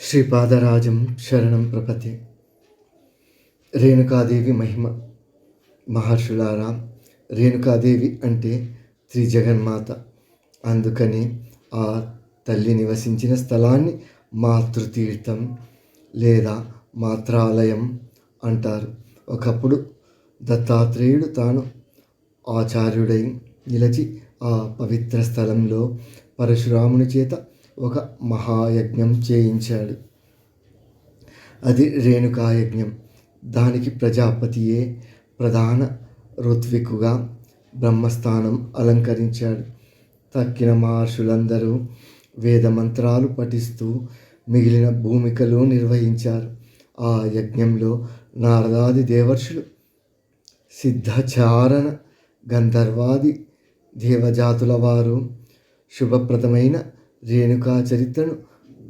శ్రీపాదరాజం శరణం ప్రపతి రేణుకాదేవి మహిమ మహర్షులారా రేణుకాదేవి అంటే త్రిజగన్మాత. అందుకని ఆ తల్లి నివసించిన స్థలాన్ని మాతృతీర్థం లేదా మాత్రాలయం అంటారు. ఒకప్పుడు దత్తాత్రేయుడు తాను ఆచార్యుడై నిలిచి ఆ పవిత్ర స్థలంలో పరశురాముని చేత ఒక మహాయజ్ఞం చేయించాడు. అది రేణుకాయజ్ఞం. దానికి ప్రజాపతియే ప్రధాన ఋత్వికుగా బ్రహ్మస్థానం అలంకరించాడు. తక్కిన మహర్షులందరూ వేదమంత్రాలు పఠిస్తూ మిగిలిన భూమికలు నిర్వహించారు. ఆ యజ్ఞంలో నారదాది దేవర్షులు సిద్ధచారణ గంధర్వాది దేవజాతుల వారు శుభప్రదమైన రేణుకా చరిత్రను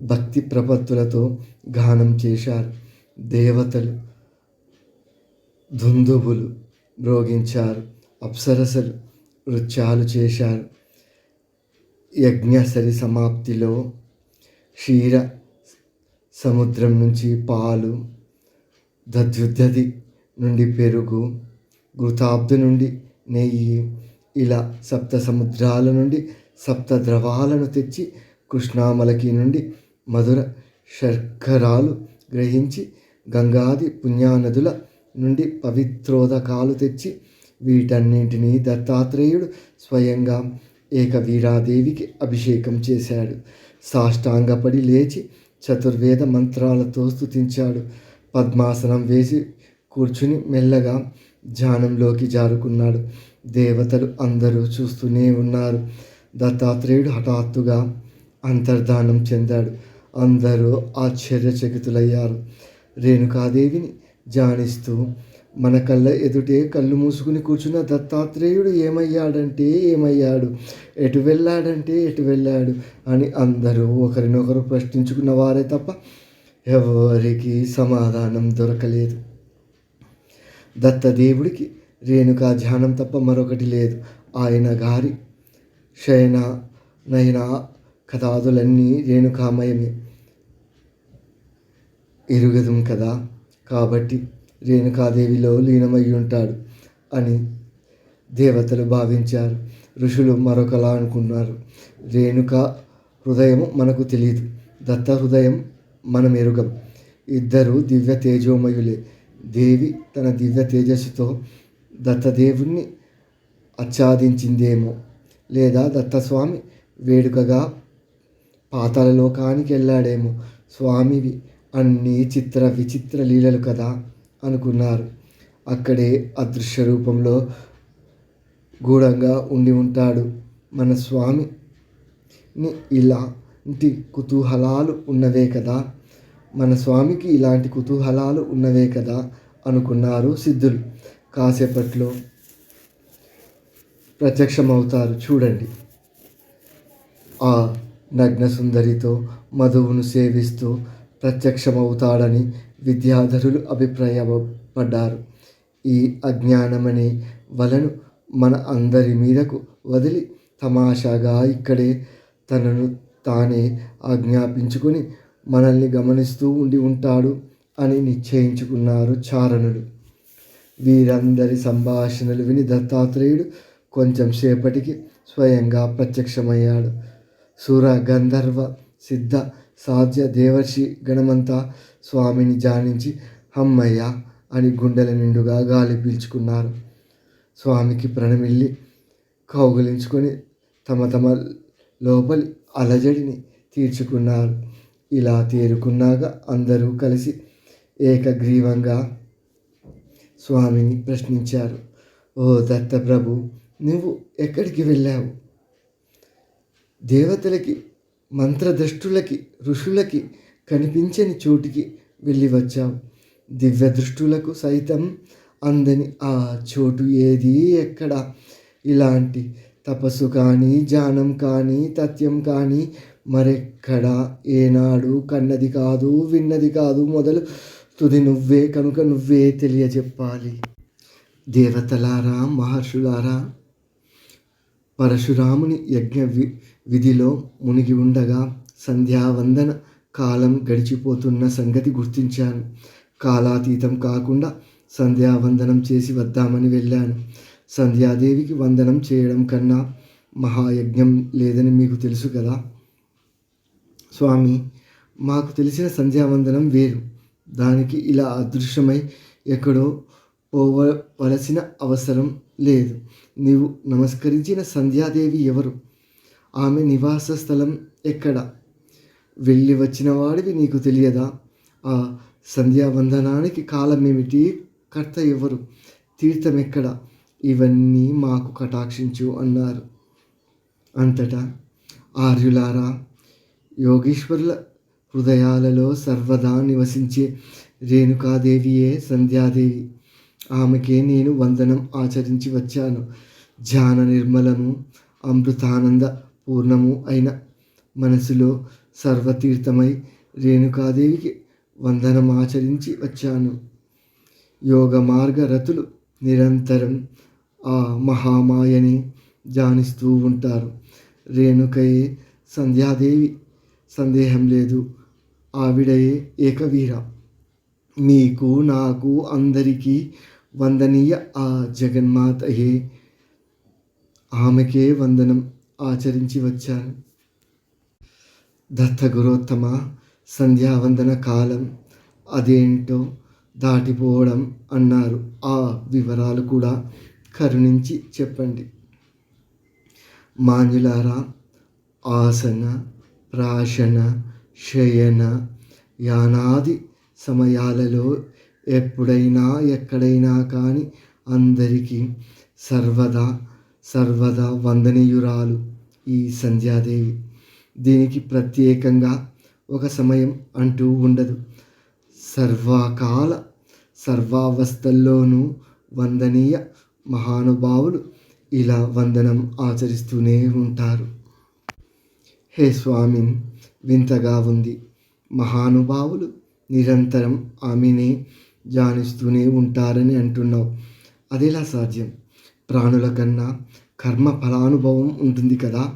భక్తి ప్రపత్తులతో గానం చేశారు. దేవతలు దుందుబులు మ్రోగించారు అప్సరసలు నృత్యాలు చేశారు. యజ్ఞసరి సమాప్తిలో క్షీర సముద్రం నుంచి పాలు దద్యుద్ధది నుండి పెరుగు గుతాబ్దు నుండి నెయ్యి ఇలా సప్త సముద్రాల నుండి సప్త ద్రవాలను తెచ్చి కృష్ణామలకి నుండి మధుర శర్కరాలు గ్రహించి గంగాది పుణ్యానదుల నుండి పవిత్రోదకాలు తెచ్చి వీటన్నింటినీ దత్తాత్రేయుడు స్వయంగా ఏకవీరాదేవికి అభిషేకం చేశాడు. సాష్టాంగపడి లేచి చతుర్వేద మంత్రాలతో స్థుతించాడు పద్మాసనం వేసి కూర్చుని మెల్లగా ధ్యానంలోకి జారుకున్నాడు. దేవతలు అందరూ చూస్తూనే ఉన్నారు. దత్తాత్రేయుడు హఠాత్తుగా అంతర్ధానం చెందాడు. అందరూ ఆశ్చర్యచకితులయ్యారు. రేణుకాదేవిని ధ్యానిస్తూ మన కళ్ళ ఎదుటే కళ్ళు మూసుకుని కూర్చున్న దత్తాత్రేయుడు ఏమయ్యాడంటే ఏమయ్యాడు? ఎటు వెళ్ళాడంటే ఎటు వెళ్ళాడు? అని అందరూ ఒకరినొకరు ప్రశ్నించుకున్న వారే తప్ప ఎవరికి సమాధానం దొరకలేదు. దత్తదేవుడికి రేణుకా ధ్యానం తప్ప మరొకటి లేదు. ఆయన గారి శయన నయన కథాదులన్నీ రేణుకామయమే. ఎరుగదం కదా కాబట్టి రేణుకాదేవిలో లీనమై ఉంటాడు అని దేవతలు భావించారు. ఋషులు మరొకలా అనుకున్నారు. రేణుక హృదయం మనకు తెలియదు దత్త హృదయం మనం ఎరుగం ఇద్దరు దివ్య తేజోమయులే. దేవి తన దివ్య తేజస్సుతో దత్తదేవుణ్ణి ఆచ్ఛాదించిందేమో. లేదా దత్తస్వామి వేడుకగా పాతాల లోకానికి వెళ్ళాడేమో. స్వామివి అన్ని చిత్ర విచిత్ర లీలలు కదా అనుకున్నారు. అక్కడే అదృశ్య రూపంలో గూఢంగా ఉండి ఉంటాడు మన స్వామిని ఇలాంటి కుతూహలాలు ఉన్నవే కదా? మన స్వామికి ఇలాంటి కుతూహలాలు ఉన్నవే కదా? అనుకున్నారు సిద్ధులు. కాసేపట్లో ప్రత్యక్షమవుతారు. చూడండి. ఆ నగ్న సుందరితో మధువును సేవిస్తూ ప్రత్యక్షమవుతాడని విద్యాధరులు అభిప్రాయపడ్డారు. ఈ అజ్ఞానమనే వలను మన అందరి మీదకు వదిలి తమాషాగా ఇక్కడే తనను తానే ఆజ్ఞాపించుకుని మనల్ని గమనిస్తూ ఉండి ఉంటాడు అని నిశ్చయించుకున్నారు చారణులు వీరందరి సంభాషణలు విని దత్తాత్రేయుడు కొంచెం సేపటికి స్వయంగా ప్రత్యక్షమయ్యాడు. సుర గంధర్వ సిద్ధ సాధ్య దేవర్షి గణమంతా స్వామిని జానించి హమ్మయ్య అని గుండెల నిండుగా గాలి పీల్చుకున్నారు. స్వామికి ప్రణమిల్లి కౌగులించుకొని తమ తమ లోపలి అలజడిని తీర్చుకున్నారు. ఇలా తేరుకున్నాక అందరూ కలిసి ఏకగ్రీవంగా స్వామిని ప్రశ్నించారు. ఓ దత్తప్రభు నువ్వు ఎక్కడికి వెళ్ళావు? దేవతలకి మంత్రదృష్టులకి ఋషులకి కనిపించని చోటికి వెళ్ళి వచ్చావు దివ్య దృష్టులకు సైతం అందని ఆ చోటు ఏది ఎక్కడ? ఇలాంటి తపస్సు కానీ ధ్యానం కానీ తథ్యం కానీ మరెక్కడ? ఏనాడు కన్నది కాదు విన్నది కాదు మొదలు తుది నువ్వే కనుక నువ్వే తెలియజెప్పాలి. దేవతలారా మహర్షులారా పరశురాముని యజ్ఞ వి విధిలో మునిగి ఉండగా సంధ్యావందన కాలం గడిచిపోతున్న సంగతి గుర్తించాను. కాలాతీతం కాకుండా సంధ్యావందనం చేసి వద్దామని వెళ్ళాను. సంధ్యాదేవికి వందనం చేయడం కన్నా మహాయజ్ఞం లేదని మీకు తెలుసు కదా? స్వామి మాకు తెలిసిన సంధ్యావందనం వేరు. దానికి ఇలా అదృశ్యమై ఎక్కడో పోవలసిన అవసరం లేదు. నీవు నమస్కరించిన సంధ్యాదేవి ఎవరు? ఆమె నివాస స్థలం ఎక్కడ? వెళ్ళి వచ్చిన వాడివి నీకు తెలియదా? ఆ సంధ్యావందనానికి కాలం ఏమిటి కర్త ఎవరు? తీర్థం ఎక్కడ? ఇవన్నీ మాకు కటాక్షించు అన్నారు. అంతటా ఆర్యులారా యోగీశ్వరుల హృదయాలలో సర్వదా నివసించే రేణుకాదేవియే సంధ్యాదేవి. ఆమెకే నేను వందనం ఆచరించి వచ్చాను. ధ్యాన నిర్మలము అమృతానంద పూర్ణము అయిన మనసులో సర్వతీర్థమై రేణుకాదేవికి వందనం ఆచరించి వచ్చాను. యోగ మార్గరతులు నిరంతరం ఆ మహామాయని ధ్యానిస్తూ ఉంటారు. రేణుకయే సంధ్యాదేవి సందేహం లేదు. ఆవిడయే ఏకవీర. మీకు నాకు అందరికీ వందనీయ ఆ జగన్మాతయే. ఆమెకే వందనం ఆచరించి వచ్చాను. దత్తగురోత్తమ సంధ్యావందన కాలం అదేంటో దాటిపోవడం అన్నారు. ఆ వివరాలు కూడా కరుణించి చెప్పండి. మాన్యులారా ఆసన ప్రాశన శయన యానాది సమయాలలో ఎప్పుడైనా ఎక్కడైనా కానీ అందరికీ సర్వదా సర్వదా వందనీయురాలు ఈ సంధ్యాదేవి. దీనికి ప్రత్యేకంగా ఒక సమయం అంటూ ఉండదు. సర్వకాల సర్వావస్థల్లోనూ వందనీయ మహానుభావులు ఇలా వందనం ఆచరిస్తూనే ఉంటారు. హే స్వామి వింతగా ఉంది. మహానుభావులు నిరంతరం ఆమెనే ధ్యానిస్తూనే ఉంటారని అంటున్నావు. అదెలా సాధ్యం. ప్రాణుల కన్నా కర్మ ఫలానుభవం ఉంటుంది కదా.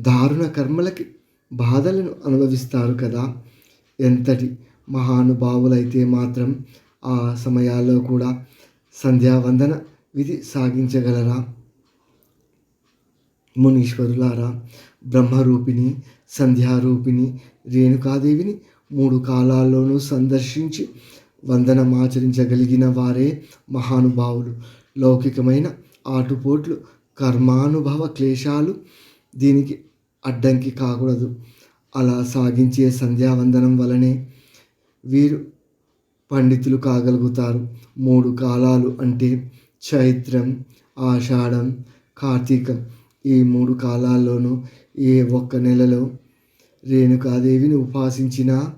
దారుణ కర్మలకి బాధలను అనుభవిస్తారు కదా. ఎంతటి మహానుభావులైతే మాత్రం ఆ సమయాల్లో కూడా సంధ్యావందన విధి సాగించగలరా? మునీశ్వరులారా బ్రహ్మరూపిణి సంధ్యారూపిణి రేణుకాదేవిని మూడు కాలాల్లోనూ సందర్శించి వందనమాచరించగలిగిన వారే మహానుభావులు. లౌకికమైన ఆటుపోట్లు కర్మానుభవ క్లేశాలు దీనికి అడ్డంకి కాకూడదు. అలా సాగించే సంధ్యావందనం వలనే వీరు పండితులు కాగలుగుతారు. మూడు కాలాలు అంటే చైత్రం ఆషాఢం కార్తీకం. ఈ మూడు కాలాల్లోనూ ఏ ఒక్క నెలలో రేణుకాదేవిని ఉపాసించిన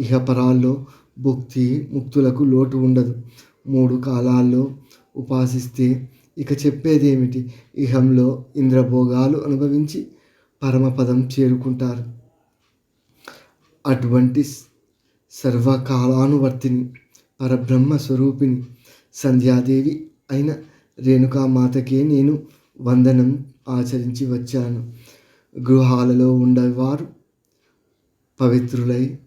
ఇహపరాల్లో భుక్తి ముక్తులకు లోటు ఉండదు. మూడు కాలాల్లో ఉపాసిస్తే ఇక చెప్పేదేమిటి? ఇహంలో ఇంద్రభోగాలు అనుభవించి పరమపదం చేరుకుంటారు. అటువంటి సర్వకాలానువర్తిని పరబ్రహ్మ స్వరూపిణి సంధ్యాదేవి అయిన రేణుకామాతకే నేను వందనం ఆచరించి వచ్చాను. గృహాలలో ఉండేవారు పవిత్రులై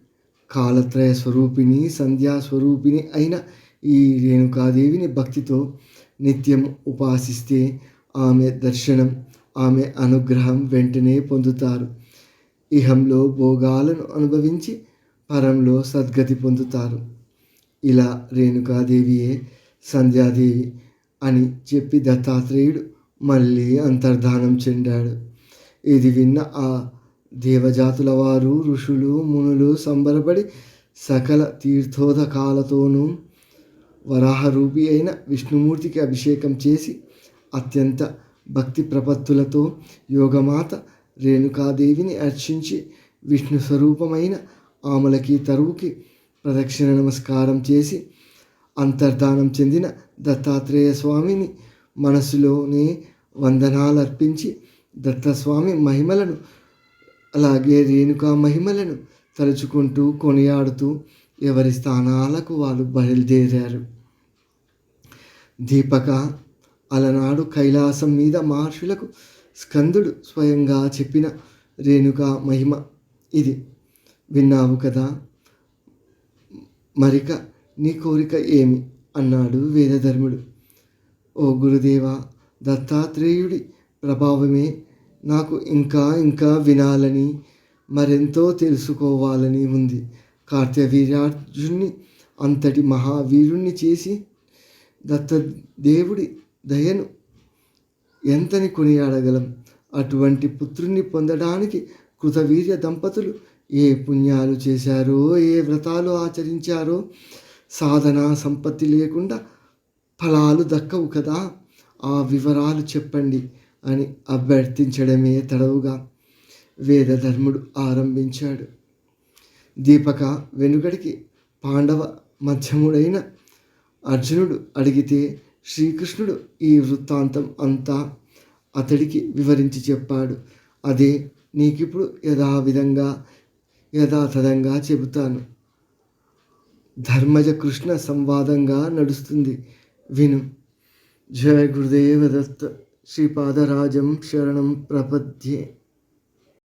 కాలత్రయ స్వరూపిణి సంధ్యా స్వరూపిణి అయిన ఈ రేణుకాదేవిని భక్తితో నిత్యం ఉపాసిస్తే ఆమె దర్శనం ఆమె అనుగ్రహం వెంటనే పొందుతారు. ఇహంలో భోగాలను అనుభవించి పరంలో సద్గతి పొందుతారు. ఇలా రేణుకాదేవియే సంధ్యాదేవి అని చెప్పి దత్తాత్రేయుడు మళ్ళీ అంతర్ధానం చెందాడు. ఇది విన్న ఆ దేవజాతుల వారు ఋషులు మునులు సంబరపడి సకల తీర్థోదకాలతోనూ వరాహరూపి అయిన విష్ణుమూర్తికి అభిషేకం చేసి అత్యంత భక్తి ప్రపత్తులతో యోగమాత రేణుకాదేవిని అర్చించి విష్ణు స్వరూపమైన ఆమలకి తరువుకి ప్రదక్షిణ నమస్కారం చేసి అంతర్ధానం చెందిన దత్తాత్రేయ స్వామిని మనసులోనే వందనాలు అర్పించి దత్తస్వామి మహిమలను అలాగే రేణుకా మహిమలను తలుచుకుంటూ కొనియాడుతూ ఎవరి స్థానాలకు వాళ్ళు బయలుదేరారు. దీపక అలనాడు కైలాసం మీద మహర్షులకు స్కందుడు స్వయంగా చెప్పిన రేణుకా మహిమ ఇది. విన్నావు కదా? మరిక నీ కోరిక ఏమి? అన్నాడు వేదధర్ముడు. ఓ గురుదేవ దత్తాత్రేయుడి ప్రభావమే నాకు ఇంకా ఇంకా వినాలని మరెంతో తెలుసుకోవాలని ఉంది. కార్తవీర్యార్జున్ని అంతటి మహావీరుణ్ణి చేసి దత్తదేవుడి దయను ఎంతని కొనియాడగలం? అటువంటి పుత్రుణ్ణి పొందడానికి కృతవీర్య దంపతులు ఏ పుణ్యాలు చేశారో ఏ వ్రతాలు ఆచరించారో సాధన సంపత్తి లేకుండా ఫలాలు దక్కవు కదా? ఆ వివరాలు చెప్పండి. అని అభ్యర్థించడమే తడవుగా వేదధర్ముడు ఆరంభించాడు. దీపక వెనుకడికి పాండవ మధ్యముడైన అర్జునుడు అడిగితే శ్రీకృష్ణుడు ఈ వృత్తాంతం అంతా అతడికి వివరించి చెప్పాడు. అదే నీకిప్పుడు యథావిధంగా యథాతథంగా చెబుతాను. ధర్మజ కృష్ణ సంవాదంగా నడుస్తుంది. విను. జయ గురుదేవ దత్త శ్రీపాదరాజం శరణం ప్రపద్యే